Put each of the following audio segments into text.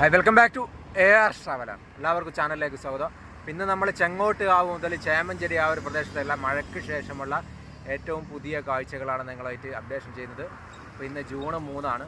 Hi welcome back to A R traveller എല്ലാവർക്കും ചാനലിലേക്ക് സ്വാഗതം. ഇന്ന് നമ്മൾ ചെങ്ങോട്ട് കാവ് മുതൽ ചേമഞ്ചേരി ആ ഒരു പ്രദേശത്തെല്ലാം മഴയ്ക്ക് ശേഷമുള്ള ഏറ്റവും പുതിയ കാഴ്ചകളാണ് നിങ്ങളായിട്ട് അപ്ഡേഷൻ ചെയ്യുന്നത്. അപ്പോൾ ഇന്ന് ജൂൺ മൂന്നാണ്.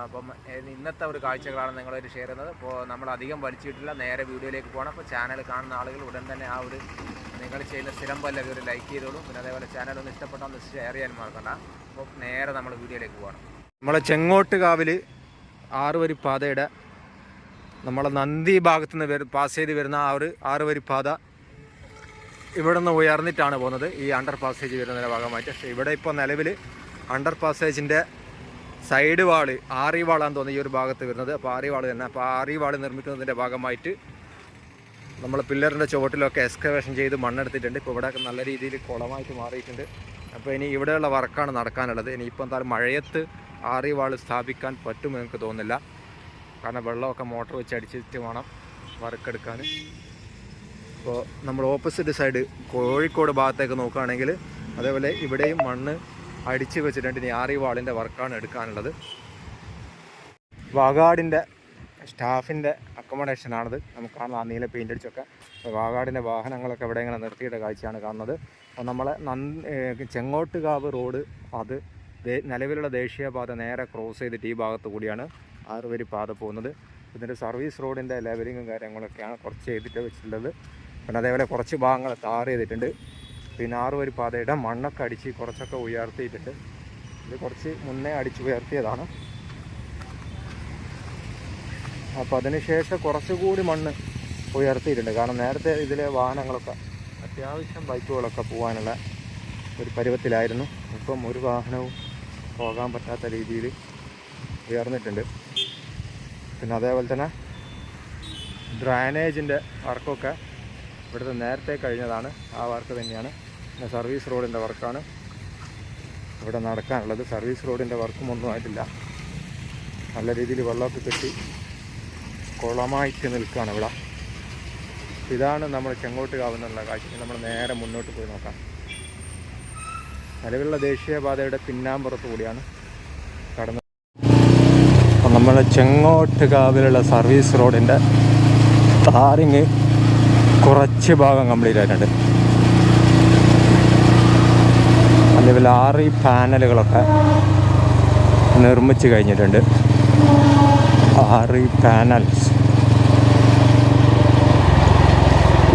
അപ്പം ഇന്നത്തെ ഒരു കാഴ്ചകളാണ് നിങ്ങളായിട്ട് ഷെയർ ചെയ്യുന്നത്. അപ്പോൾ നമ്മൾ അധികം വലിച്ചിട്ടില്ല. നേരെ വീഡിയോയിലേക്ക് പോകണം. അപ്പോൾ ചാനൽ കാണുന്ന ആളുകൾ ഉടൻ തന്നെ ആ ഒരു നിങ്ങൾ ചെയ്യുന്ന സ്ഥിരം പോലെ ഒരു ലൈക്ക് ചെയ്തോളൂ. പിന്നെ അതേപോലെ ചാനൽ ഒന്ന് ഇഷ്ടപ്പെട്ടാൽ ഒന്ന് ഷെയർ ചെയ്യാൻ മറക്കണ്ട. അപ്പോൾ നേരെ നമ്മൾ വീഡിയോയിലേക്ക് പോകണം. നമ്മളെ ചെങ്ങോട്ട് കാവിൽ ആറുവരി പാതയുടെ നമ്മളെ നന്ദി ഭാഗത്തു നിന്ന് പാസ് ചെയ്ത് വരുന്ന ആ ഒരു ആറുവരി പാത ഇവിടെ നിന്ന് ഉയർന്നിട്ടാണ് പോകുന്നത്. ഈ അണ്ടർ പാസേജ് വരുന്നതിന്റെ ഭാഗമായിട്ട്. പക്ഷേ ഇവിടെ ഇപ്പോൾ നിലവിൽ അണ്ടർ പാസേജിന്റെ സൈഡ് വാൾ ആറി വാളാന്ന് തോന്നുന്നു ഈ ഒരു ഭാഗത്ത് വരുന്നത്. അപ്പോൾ ആറി വാൾ തന്നെ. അപ്പോൾ ആറി വാൾ നിർമ്മിക്കുന്നതിന്റെ ഭാഗമായിട്ട് നമ്മൾ പില്ലറിന്റെ ചുവട്ടിലൊക്കെ എക്സ്കവേഷൻ ചെയ്ത് മണ്ണെടുത്തിട്ടുണ്ട്. ഇപ്പോൾ ഇവിടെ നല്ല രീതിയിൽ കുളമായിട്ട് മാറിയിട്ടുണ്ട്. അപ്പോൾ ഇനി ഇവിടെയുള്ള വർക്കാണ് നടക്കാനുള്ളത്. ഇനി ഇപ്പം എന്തായാലും മഴയത്ത് ആറി വാൾ സ്ഥാപിക്കാൻ പറ്റുമെന്ന് എനിക്ക് തോന്നുന്നില്ല. കാരണം വെള്ളമൊക്കെ മോട്ടർ വെച്ച് അടിച്ചിട്ട് വേണം വറുക്കെടുക്കാൻ. അപ്പോൾ നമ്മൾ ഓപ്പോസിറ്റ് സൈഡ് കോഴിക്കോട് ഭാഗത്തേക്ക് നോക്കുകയാണെങ്കിൽ അതേപോലെ ഇവിടെയും മണ്ണ് അടിച്ച് വെച്ചിട്ടുണ്ട്. ഇനി ആറി വാളിന്റെ വർക്കാണ് എടുക്കാനുള്ളത്. വാഗാടിന്റെ സ്റ്റാഫിന്റെ അക്കോമഡേഷനാണിത്. നമുക്ക് കാണാം ആ നീല പെയിന്റ് അടിച്ചൊക്കെ. വാഗാടിന്റെ വാഹനങ്ങളൊക്കെ ഇവിടെ ഇങ്ങനെ നിർത്തിയിട്ട കാഴ്ചയാണ് കാണുന്നത്. അപ്പോൾ നമ്മളെ നന് ചെങ്ങോട്ടുകാവ് റോഡ് അത് നിലവിലുള്ള ദേശീയപാത നേരെ ക്രോസ് ചെയ്തിട്ട് ഈ ഭാഗത്ത് കൂടിയാണ്. ആറുവരി പാത പോകുന്നത്. ഇതിന്റെ സർവീസ് റോഡിന്റെ ലെവലിങ്ങും കാര്യങ്ങളൊക്കെയാണ് കുറച്ച് ചെയ്തിട്ട് വെച്ചിട്ടുള്ളത്. പിന്നെ അതേപോലെ കുറച്ച് ഭാഗങ്ങൾ താർ ചെയ്തിട്ടുണ്ട്. പിന്നെ ആറുവരി പാതയുടെ മണ്ണൊക്കെ അടിച്ച് കുറച്ചൊക്കെ ഉയർത്തിയിട്ടുണ്ട്. ഇത് കുറച്ച് മുന്നേ അടിച്ച് ഉയർത്തിയതാണ്. അപ്പോൾ അതിനുശേഷം കുറച്ചുകൂടി മണ്ണ് ഉയർത്തിയിട്ടുണ്ട്. കാരണം നേരത്തെ ഇതിലെ വാഹനങ്ങളൊക്കെ അത്യാവശ്യം ബൈക്കുകളൊക്കെ പോകാനുള്ള ഒരു പരുവത്തിലായിരുന്നു. ഇപ്പം ഒരു വാഹനവും പോകാൻ പറ്റാത്ത രീതിയിൽ ഉയർന്നിട്ടുണ്ട്. പിന്നെ അതേപോലെ തന്നെ ഡ്രൈനേജിന്റെ വർക്കൊക്കെ ഇവിടുത്തെ നേരത്തെ കഴിഞ്ഞതാണ്. ആ വർക്ക് തന്നെയാണ്. പിന്നെ സർവീസ് റോഡിന്റെ വർക്കാണ് ഇവിടെ നടക്കാനുള്ളത്. സർവീസ് റോഡിന്റെ വർക്കും ഒന്നും ആയിട്ടില്ല. നല്ല രീതിയിൽ വെള്ളമൊക്കെ കെട്ടി കുളമായിട്ട് നിൽക്കുകയാണ് ഇവിടെ. ഇതാണ് നമ്മൾ ചെങ്ങോട്ട് കാവുന്നുള്ള കാഴ്ച. നമ്മൾ നേരെ മുന്നോട്ട് പോയി നോക്കാം. നിലവിലുള്ള ദേശീയപാതയുടെ പിന്നാമ്പുറത്ത് കൂടിയാണ്. അപ്പം ചെങ്ങോട്ടുകാവിലുള്ള ചെങ്ങോട്ട് കാവിലുള്ള സർവീസ് റോഡിന്റെ താറിങ് കുറച്ച് ഭാഗം കംപ്ലീറ്റ് ആയിട്ടുണ്ട്. അതേപോലെ ആറ് പാനലുകളൊക്കെ നിർമ്മിച്ച് കഴിഞ്ഞിട്ടുണ്ട്. ആറ് പാനൽസ്.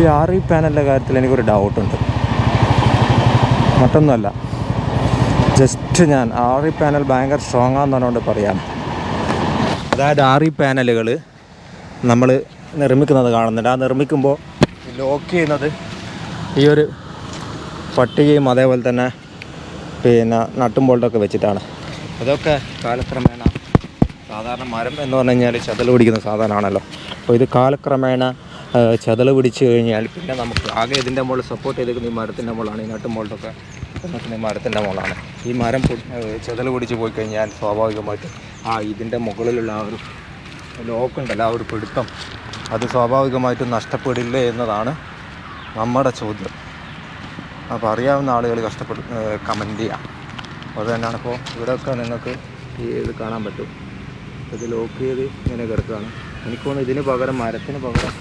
ഈ ആറ് പാനലിന്റെ കാര്യത്തിൽ എനിക്കൊരു ഡൗട്ടുണ്ട്. മറ്റൊന്നുമല്ല. ജസ്റ്റ് ഞാൻ ആറ് പാനൽ ഭയങ്കര സ്ട്രോങ് ആണെന്ന് പറഞ്ഞുകൊണ്ട് പറയാം. അതായത് ആറി പാനലുകൾ നമ്മൾ നിർമ്മിക്കുന്നത് കാണുന്നുണ്ട്. ആ നിർമ്മിക്കുമ്പോൾ ലോക്ക് ചെയ്യുന്നത് ഈ ഒരു പട്ടികയും അതേപോലെ തന്നെ പിന്നെ നട്ടും ബോൾട്ടൊക്കെ വെച്ചിട്ടാണ്. അതൊക്കെ കാലക്രമേണ സാധാരണ മരം എന്ന് പറഞ്ഞു കഴിഞ്ഞാൽ ചതൽ പിടിക്കുന്ന സാധനമാണല്ലോ. അപ്പോൾ ഇത് കാലക്രമേണ ചതൽ പിടിച്ചു കഴിഞ്ഞാൽ പിന്നെ നമുക്ക് ആകെ ഇതിന്റെ മുകളിൽ സപ്പോർട്ട് ചെയ്തിരിക്കുന്ന ഈ മരത്തിന്റെ മുകളാണ് ഈ നട്ടും ബോൾട്ടൊക്കെ ഈ മരത്തിന്റെ മുകളാണ്. ഈ മരം ചെതൽ പിടിച്ച് പോയി കഴിഞ്ഞാൽ സ്വാഭാവികമായിട്ടും ആ ഇതിന്റെ മുകളിലുള്ള ആ ഒരു ലോക്കുണ്ടല്ലോ ആ ഒരു പിടുത്തം അത് സ്വാഭാവികമായിട്ടും നഷ്ടപ്പെടില്ലേ എന്നതാണ് നമ്മുടെ ചോദ്യം. അപ്പോൾ അറിയാവുന്ന ആളുകൾ കഷ്ടപ്പെട്ട് കമന്റ് ചെയ്യാം. അതുപോലെ തന്നെയാണ്. ഇപ്പോൾ ഇവിടെയൊക്കെ നിങ്ങൾക്ക് ഈ ഇത് കാണാൻ പറ്റും. ഇത് ലോക്ക് ചെയ്ത് ഇങ്ങനെ കിടക്കുകയാണ്. എനിക്ക് ഇതിന് പകരം മരത്തിന് പകരം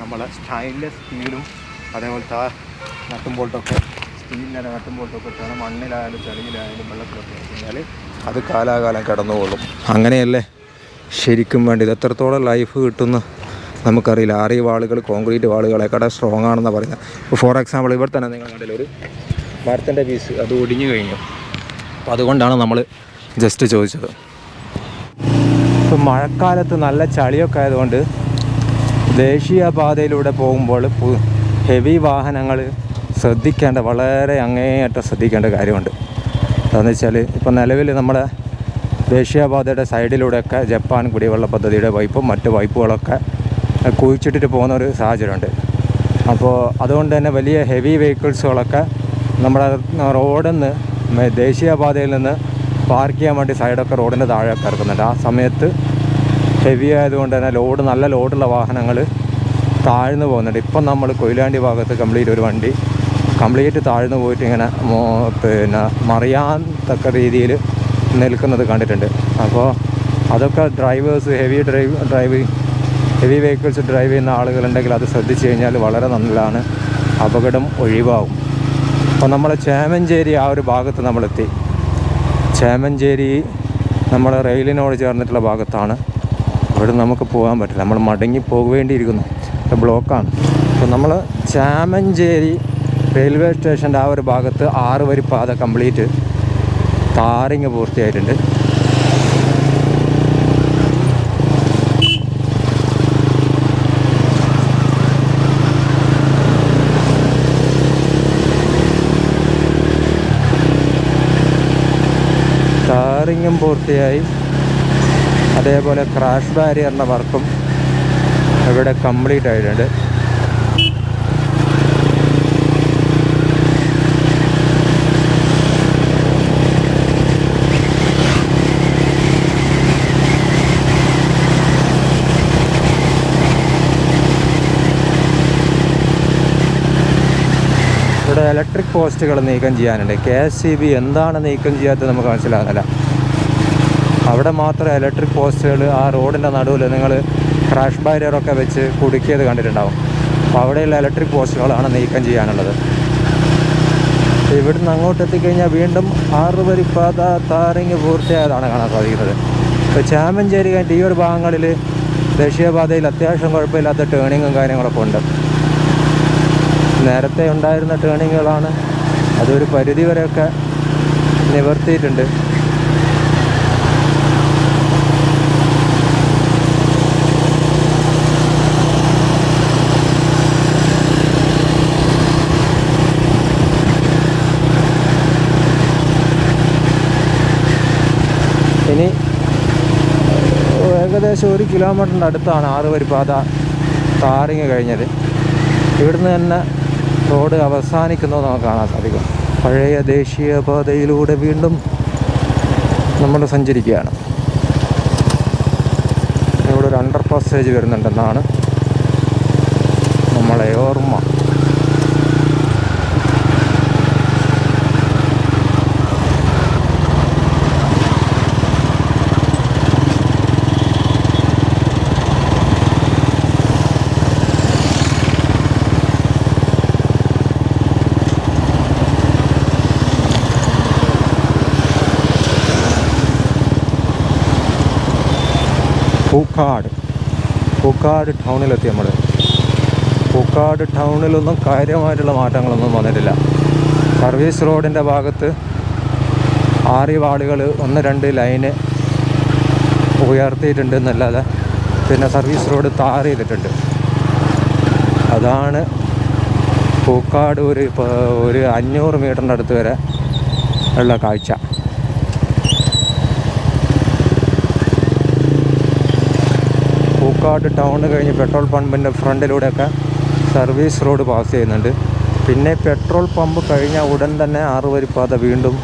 നമ്മളെ സ്റ്റൈൻലെസ് സ്റ്റീലും അതേപോലത്തെ ആ നട്ടും ബോൾട്ടൊക്കെ ഇട്ടാണ് മണ്ണിലായാലും ചെളിയിലായാലും വെള്ളത്തിലൊക്കെ കഴിഞ്ഞാൽ അത് കാലാകാലം കടന്നുകൊള്ളും. അങ്ങനെയല്ലേ? ശരിക്കും വേണ്ടി ഇത് എത്രത്തോളം ലൈഫ് കിട്ടുന്ന നമുക്കറിയില്ല. ആറി വാളുകൾ കോൺക്രീറ്റ് വാളുകളെക്കാടെ സ്ട്രോങ് ആണെന്ന് പറയുന്നത്. ഇപ്പോൾ ഫോർ എക്സാമ്പിൾ ഇവിടെ തന്നെ നിങ്ങൾ കണ്ടില്ല ഒരു മരത്തിന്റെ പീസ് അത് ഒടിഞ്ഞു കഴിഞ്ഞു. അപ്പോൾ അതുകൊണ്ടാണ് നമ്മൾ ജസ്റ്റ് ചോദിച്ചത്. ഇപ്പം മഴക്കാലത്ത് നല്ല ചളിയൊക്കെ ആയതുകൊണ്ട് ദേശീയപാതയിലൂടെ പോകുമ്പോൾ ഹെവി വാഹനങ്ങൾ ശ്രദ്ധിക്കേണ്ട വളരെ അങ്ങേയറ്റം ശ്രദ്ധിക്കേണ്ട കാര്യമുണ്ട്. എന്താണെന്ന് വെച്ചാൽ ഇപ്പോൾ നിലവിൽ നമ്മുടെ ദേശീയപാതയുടെ സൈഡിലൂടെയൊക്കെ ജപ്പാൻ കുടിവെള്ള പദ്ധതിയുടെ പൈപ്പും മറ്റ് വൈപ്പുകളൊക്കെ കുഴിച്ചിട്ടിട്ട് പോകുന്ന ഒരു സാഹചര്യമുണ്ട്. അപ്പോൾ അതുകൊണ്ട് തന്നെ വലിയ ഹെവി വെഹിക്കിൾസുകളൊക്കെ നമ്മുടെ റോഡിൽ നിന്ന് ദേശീയപാതയിൽ നിന്ന് പാർക്ക് ചെയ്യാൻ വേണ്ടി സൈഡൊക്കെ റോഡിന്റെ താഴെയൊക്കെ ഇറക്കുന്നുണ്ട്. ആ സമയത്ത് ഹെവി ആയതുകൊണ്ട് തന്നെ ലോഡ് നല്ല ലോഡുള്ള വാഹനങ്ങൾ താഴ്ന്നു പോകുന്നുണ്ട്. ഇപ്പം നമ്മൾ കൊയിലാണ്ടി ഭാഗത്ത് കംപ്ലീറ്റ് ഒരു വണ്ടി കംപ്ലീറ്റ് താഴ്ന്നു പോയിട്ട് ഇങ്ങനെ പിന്നെ മറിയാൻ തക്ക രീതിയിൽ നിൽക്കുന്നത് കണ്ടിട്ടുണ്ട്. അപ്പോൾ അതൊക്കെ drivers heavy drive drive heavy vehicles drive ചെയ്യുന്ന ആളുകളുണ്ടെങ്കിൽ അത് ശ്രദ്ധിച്ചു കഴിഞ്ഞാൽ വളരെ നല്ലതാണ്. അപകടം ഒഴിവാകും. അപ്പോൾ നമ്മൾ ചേമഞ്ചേരി ആ ഒരു ഭാഗത്ത് നമ്മളെത്തി. ചേമഞ്ചേരി നമ്മൾ റെയിലിനോട് ചേർന്നിട്ടുള്ള ഭാഗത്താണ്. അവിടെ നമുക്ക് പോകാൻ പറ്റില്ല. നമ്മൾ മടങ്ങി പോകേണ്ടിയിരിക്കുന്നു ബ്ലോക്കാണ്. അപ്പോൾ നമ്മൾ ചേമഞ്ചേരി റെയിൽവേ സ്റ്റേഷന്റെ ആ ഒരു ഭാഗത്ത് ആറ് വരി പാത കംപ്ലീറ്റ് താറിങ് പൂർത്തിയായിട്ടുണ്ട്. പൂർത്തിയായി. അതേപോലെ ക്രാഷ് ബാരിയറിന്റെ വർക്കും ഇവിടെ കംപ്ലീറ്റ് ആയിട്ടുണ്ട്. ഇവിടെ ഇലക്ട്രിക് പോസ്റ്റുകൾ നീക്കം ചെയ്യാനുണ്ട്. കെ എസ് സി ബി എന്താണ് നീക്കം ചെയ്യാത്തത് നമുക്ക് മനസ്സിലാകുന്നില്ല അവിടെ മാത്രം ഇലക്ട്രിക് പോസ്റ്റുകൾ ആ റോഡിന്റെ നടുവിൽ നിങ്ങൾ ക്രാഷ് ബാരിയറൊക്കെ വെച്ച് കുടുക്കിയത് കണ്ടിട്ടുണ്ടാവും. അപ്പോൾ അവിടെയുള്ള ഇലക്ട്രിക് പോസ്റ്റുകളാണ് നീക്കം ചെയ്യാനുള്ളത്. ഇവിടുന്ന് അങ്ങോട്ട് എത്തിക്കഴിഞ്ഞാൽ വീണ്ടും ആറ് വരി പാത താറിങ് പൂർത്തിയായതാണ് കാണാൻ സാധിക്കുന്നത്. ഇപ്പോൾ ചാമഞ്ചേരി കഴിഞ്ഞിട്ട് ഈ ഒരു ഭാഗങ്ങളിൽ ദേശീയപാതയിൽ അത്യാവശ്യം കുഴപ്പമില്ലാത്ത ടേണിങ്ങും കാര്യങ്ങളൊക്കെ ഉണ്ട്. നേരത്തെ ഉണ്ടായിരുന്ന ടേണിങ്ങുകളാണ് അതൊരു പരിധി വരെയൊക്കെ നിവർത്തിയിട്ടുണ്ട്. ഇനി ഏകദേശം ഒരു കിലോമീറ്ററിന്റെ അടുത്താണ് ആറ് വരി പാത താറിങ് കഴിഞ്ഞത്. ഇവിടുന്ന് തന്നെ റോഡ് അവസാനിക്കുന്നത് നമുക്ക് കാണാൻ സാധിക്കും. പഴയ ദേശീയ പാതയിലൂടെ വീണ്ടും നമ്മൾ സഞ്ചരിക്കുകയാണ്. ഇവിടെ ഒരു അണ്ടർ പാസേജ് വരുന്നുണ്ടെന്നാണ് നമ്മളെ ഓർമ്മ പൂക്കാട്. പൂക്കാട് ടൗണിലെത്തി നമ്മൾ പൂക്കാട് ടൗണിലൊന്നും കാര്യമായിട്ടുള്ള മാറ്റങ്ങളൊന്നും വന്നിട്ടില്ല. സർവീസ് റോഡിന്റെ ഭാഗത്ത് ആറിവാളുകൾ ഒന്ന് രണ്ട് ലൈന് ഉയർത്തിയിട്ടുണ്ട് എന്നല്ലാതെ പിന്നെ സർവീസ് റോഡ് താർ ചെയ്തിട്ടുണ്ട് അതാണ് പൂക്കാട് ഒരു ഒരു അഞ്ഞൂറ് മീറ്ററിന്റെ അടുത്ത് വരെ ഉള്ള കാഴ്ച. പൂക്കാട് ടൗൺ കഴിഞ്ഞ് പെട്രോൾ പമ്പിന്റെ ഫ്രണ്ടിലൂടെയൊക്കെ സർവീസ് റോഡ് പാസ് ചെയ്യുന്നുണ്ട്. പിന്നെ പെട്രോൾ പമ്പ് കഴിഞ്ഞ ഉടൻ തന്നെ ആറുവരിപ്പാത വീണ്ടും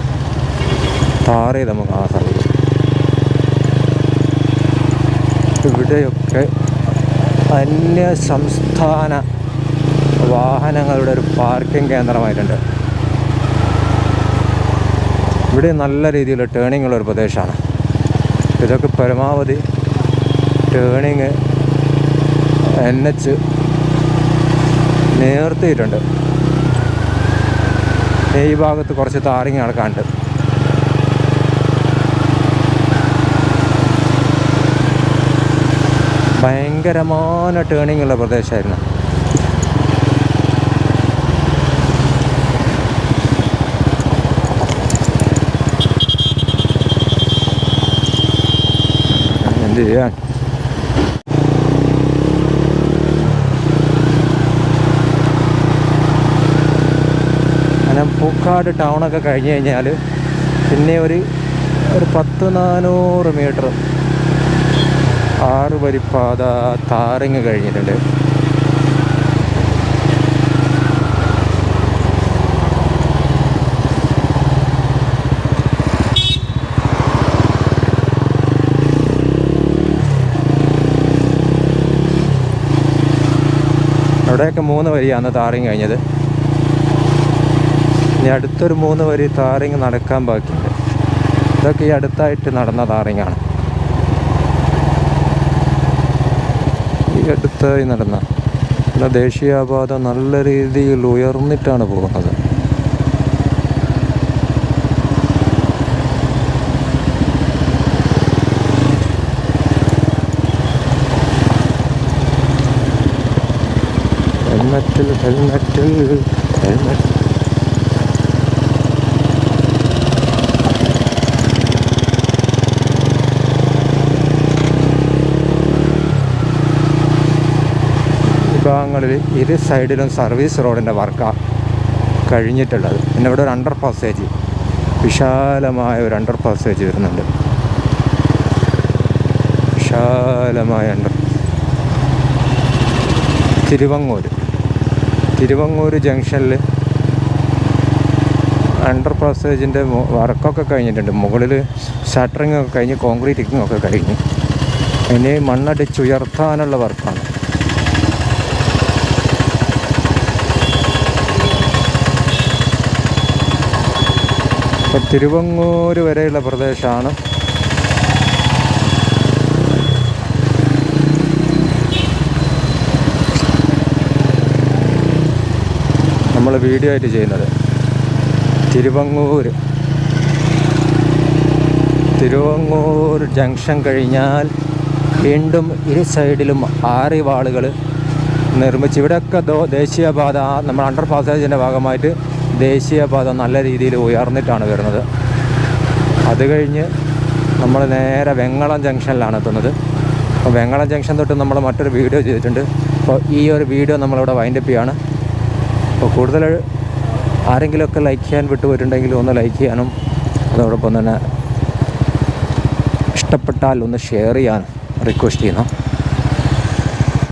ചെയ്ത് നമുക്ക് ആ സാധിക്കും ഇവിടെയൊക്കെ അന്യ സംസ്ഥാന വാഹനങ്ങളുടെ ഒരു പാർക്കിംഗ് കേന്ദ്രമായിട്ടുണ്ട്. ഇവിടെ നല്ല രീതിയിലുള്ള ടേണിംഗ് ഉള്ള ഒരു പ്രദേശമാണ്. ഇതൊക്കെ പരമാവധി ടേണിങ് എൻ എച്ച് നേർത്തിയിട്ടുണ്ട്. ഈ ഭാഗത്ത് കുറച്ച് താറിങ് നടക്കാണ്ട് ഭയങ്കരமான ടേണിംഗ് ഉള്ള പ്രദേശമായിരുന്നു. എന്ത് ചെയ്യാൻ? അങ്ങനെ പൂക്കാട് ടൗണൊക്കെ കഴിഞ്ഞ് കഴിഞ്ഞാൽ പിന്നെ ഒരു ഒരു പത്ത് നാനൂറ് മീറ്റർ ആറ് വരിപ്പാത താറിങ് കഴിഞ്ഞിട്ടുണ്ട്. അവിടെയൊക്കെ മൂന്ന് വരിയാണ് താറിങ് കഴിഞ്ഞത്. ഇനി അടുത്തൊരു മൂന്ന് വരി താറിങ് നടക്കാൻ ബാക്കിയുണ്ട്. ഇതൊക്കെ ഈ അടുത്തായിട്ട് നടന്ന താറിങ്ങാണ് അടുത്തായി നടന്ന പിന്നെ ദേശീയപാത നല്ല രീതിയിൽ ഉയർന്നിട്ടാണ് പോകുന്നത്. ഹെൽമെറ്റിൽ ഹെൽമെറ്റിൽ ഹെൽമെറ്റ് വിഭാഗങ്ങളിൽ ഇരു സൈഡിലും സർവീസ് റോഡിന്റെ വർക്കാണ് കഴിഞ്ഞിട്ടുള്ളത്. പിന്നെ ഇവിടെ ഒരു അണ്ടർ പാസേജ് വിശാലമായ ഒരു അണ്ടർ പാസേജ് വരുന്നുണ്ട്. വിശാലമായ അണ്ടർ തിരുവങ്ങൂർ തിരുവങ്ങൂർ ജംഗ്ഷനിൽ അണ്ടർ പാസേജിന്റെ വർക്കൊക്കെ കഴിഞ്ഞിട്ടുണ്ട്. മുകളിൽ ഷട്ടറിങ് ഒക്കെ കഴിഞ്ഞ് കോൺക്രീറ്റിങ്ങൊക്കെ കഴിഞ്ഞ്. ഇനി മണ്ണടിച്ചുയർത്താനുള്ള വർക്കാണ്. ഇപ്പം തിരുവങ്ങൂർ വരെയുള്ള പ്രദേശമാണ്. നമ്മൾ വീഡിയോ ആയിട്ട് ചെയ്യുന്നത് തിരുവങ്ങൂർ തിരുവങ്ങൂർ ജംഗ്ഷൻ കഴിഞ്ഞാൽ വീണ്ടും ഇരു സൈഡിലും ആറിവാളുകൾ നിർമ്മിച്ച് ഇവിടെയൊക്കെ ദേശീയപാത നമ്മൾ അണ്ടർ പാസേജിന്റെ ഭാഗമായിട്ട് ദേശീയപാത നല്ല രീതിയിൽ ഉയർന്നിട്ടാണ് വരുന്നത്. അത് കഴിഞ്ഞ് നമ്മൾ നേരെ വെങ്ങളം ജംഗ്ഷനിലാണ് എത്തുന്നത്. അപ്പോൾ വെങ്ങളം ജംഗ്ഷൻ തൊട്ട് നമ്മൾ മറ്റൊരു വീഡിയോ ചെയ്തിട്ടുണ്ട്. അപ്പോൾ ഈ ഒരു വീഡിയോ നമ്മളിവിടെ വൈൻഡപ്പ് ചെയ്യാണ്. അപ്പോൾ കൂടുതൽ ആരെങ്കിലുമൊക്കെ ലൈക്ക് ചെയ്യാൻ വിട്ടുപോയിട്ടുണ്ടെങ്കിൽ ഒന്ന് ലൈക്ക് ചെയ്യാനും അതോടൊപ്പം തന്നെ ഇഷ്ടപ്പെട്ടാൽ ഒന്ന് ഷെയർ ചെയ്യാൻ റിക്വസ്റ്റ് ചെയ്യുന്നു.